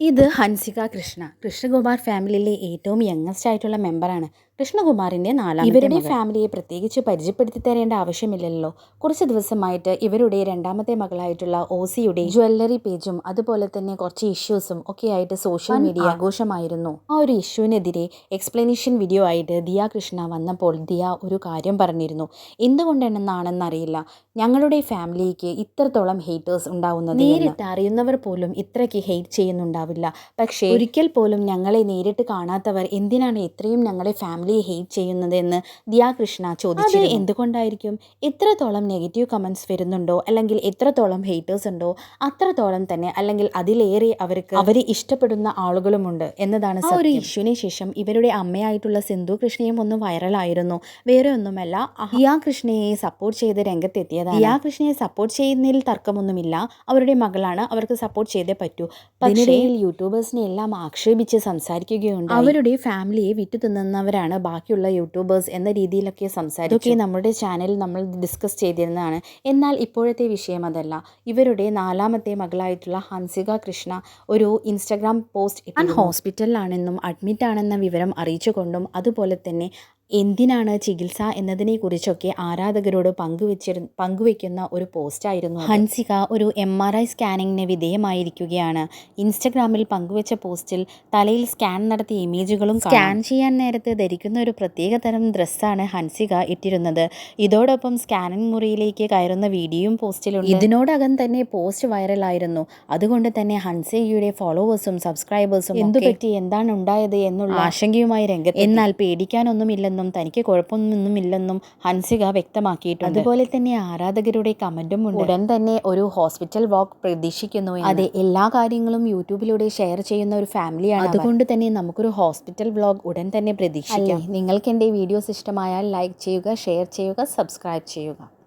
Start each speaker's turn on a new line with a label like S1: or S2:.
S1: ഇത് ഹൻസിക കൃഷ്ണ. കൃഷ്ണകുമാർ ഫാമിലിയിലെ ഏറ്റവും യങ്ങസ്റ്റ് ആയിട്ടുള്ള മെമ്പറാണ് കൃഷ്ണകുമാറിന്റെ നാലാം ഇവരുടെ ഫാമിലിയെ പ്രത്യേകിച്ച് പരിചയപ്പെടുത്തി തരേണ്ട ആവശ്യമില്ലല്ലോ. കുറച്ച് ദിവസമായിട്ട് ഇവരുടെ രണ്ടാമത്തെ മകളായിട്ടുള്ള ഓസിയുടെ ജ്വല്ലറി പേജും അതുപോലെ തന്നെ കുറച്ച് ഇഷ്യൂസും ഒക്കെ ആയിട്ട് സോഷ്യൽ മീഡിയ ആഘോഷമായിരുന്നു. ആ ഒരു ഇഷ്യൂവിനെതിരെ എക്സ്പ്ലനേഷൻ വീഡിയോ ആയിട്ട് ദിയ കൃഷ്ണ വന്നപ്പോൾ ദിയ ഒരു കാര്യം പറഞ്ഞിരുന്നു. എന്തുകൊണ്ടെന്നാണെന്നറിയില്ല ഞങ്ങളുടെ ഫാമിലിക്ക് ഇത്രത്തോളം ഹേറ്റേഴ്സ് ഉണ്ടാവുന്നത് നേരിട്ട് അറിയുന്നവർ പോലും ഇത്രയ്ക്ക് ഹെയ്റ്റ് ചെയ്യുന്നുണ്ടാവില്ല പക്ഷേ ഒരിക്കൽ പോലും ഞങ്ങളെ നേരിട്ട് കാണാത്തവർ എന്തിനാണ് ഇത്രയും ഞങ്ങളെ ഫാമിലിയെ ഹെയ്റ്റ് ചെയ്യുന്നത് എന്ന് ദിയ കൃഷ്ണ ചോദിച്ചു എന്തുകൊണ്ടായിരിക്കും? എത്രത്തോളം നെഗറ്റീവ് കമൻസ് വരുന്നുണ്ടോ? അല്ലെങ്കിൽ എത്രത്തോളം ഹെയ്റ്റേഴ്സ് ഉണ്ടോ? അത്രത്തോളം തന്നെ അല്ലെങ്കിൽ അതിലേറെ അവർക്ക് അവരെ ഇഷ്ടപ്പെടുന്ന ആളുകളുമുണ്ട് എന്നതാണ് സാർ ഒരു ഇഷ്യൂവിന് ശേഷം ഇവരുടെ അമ്മയായിട്ടുള്ള സിന്ധു കൃഷ്ണയും ഒന്ന് വൈറലായിരുന്നു വേറെ ഒന്നുമല്ല ദിയ കൃഷ്ണയെ സപ്പോർട്ട് ചെയ്ത് രംഗത്തെത്തിയതാണ്. ദിയ കൃഷ്ണയെ സപ്പോർട്ട് ചെയ്യുന്നതിൽ തർക്കമൊന്നുമില്ല. അവരുടെ മകളാണ് അവർക്ക് സപ്പോർട്ട് ചെയ്തേ പറ്റൂ. അതിനിടയിൽ യൂട്യൂബേഴ്സിനെ എല്ലാം ആക്ഷേപിച്ച് സംസാരിക്കുകയുണ്ട് അവരുടെ ഫാമിലിയെ വിറ്റു തിന്നുന്നവരാണ് ബാക്കിയുള്ള യൂട്യൂബേഴ്സ് എന്ന രീതിയിലൊക്കെ സംസാരിക്കുക നമ്മുടെ ചാനലിൽ നമ്മൾ ഡിസ്കസ് ചെയ്തിരുന്നതാണ്. എന്നാൽ ഇപ്പോഴത്തെ വിഷയം അതല്ല. ഇവരുടെ നാലാമത്തെ മകളായിട്ടുള്ള ഹൻസിക കൃഷ്ണ ഒരു ഇൻസ്റ്റാഗ്രാം പോസ്റ്റ് ഹോസ്പിറ്റലിലാണെന്നും അഡ്മിറ്റ് ആണെന്ന വിവരം അറിയിച്ചുകൊണ്ടും അതുപോലെ തന്നെ എന്തിനാണ് ചികിത്സ എന്നതിനെക്കുറിച്ചൊക്കെ ആരാധകരോട് പങ്കുവച്ചിരു പങ്കുവെക്കുന്ന ഒരു പോസ്റ്റായിരുന്നു ഹൻസിക ഒരു എം ആർ ഐ സ്കാനിങ്ങിന് വിധേയമായിരിക്കുകയാണ്. ഇൻസ്റ്റഗ്രാമിൽ പങ്കുവെച്ച പോസ്റ്റിൽ തലയിൽ സ്കാൻ നടത്തിയ ഇമേജുകളും സ്കാൻ ചെയ്യാൻ നേരത്തെ ധരിക്കുന്ന ഒരു പ്രത്യേക തരം ഡ്രസ്സാണ് ഹൻസിക ഇട്ടിരുന്നത്. ഇതോടൊപ്പം സ്കാനിംഗ് മുറിയിലേക്ക് കയറുന്ന വീഡിയോയും പോസ്റ്റിലുണ്ട്. ഇതിനോടകം തന്നെ പോസ്റ്റ് വൈറലായിരുന്നു. അതുകൊണ്ട് തന്നെ ഹൻസികയുടെ ഫോളോവേഴ്സും സബ്സ്ക്രൈബേഴ്സും എന്തുപറ്റി? എന്താണ് ഉണ്ടായത് എന്നുള്ള ആശങ്കയുമായി രംഗത്ത് എന്നാൽ പേടിക്കാനൊന്നുമില്ലെന്നും തനിക്ക് കുഴപ്പമൊന്നുമില്ലെന്നും ഹൻസിക വ്യക്തമാക്കിയിട്ടുണ്ട്. അതുപോലെ തന്നെ ആരാധകരുടെ കമന്റും ഉണ്ട്. ഉടൻ തന്നെ ഒരു ഹോസ്പിറ്റൽ വാക്ക് പ്രതീക്ഷിക്കുന്നു അതെ എല്ലാ കാര്യങ്ങളും യൂട്യൂബിലൂടെ ഷെയർ ചെയ്യുന്ന ഒരു ഫാമിലിയാണ് അതുകൊണ്ട് തന്നെ നമുക്കൊരു ഹോസ്പിറ്റൽ വ്ളോഗ് ഉടൻ തന്നെ പ്രതീക്ഷിക്കാം. നിങ്ങൾക്ക് എന്റെ വീഡിയോസ് ഇഷ്ടമായാൽ ലൈക്ക് ചെയ്യുക ഷെയർ ചെയ്യുക സബ്സ്ക്രൈബ് ചെയ്യുക.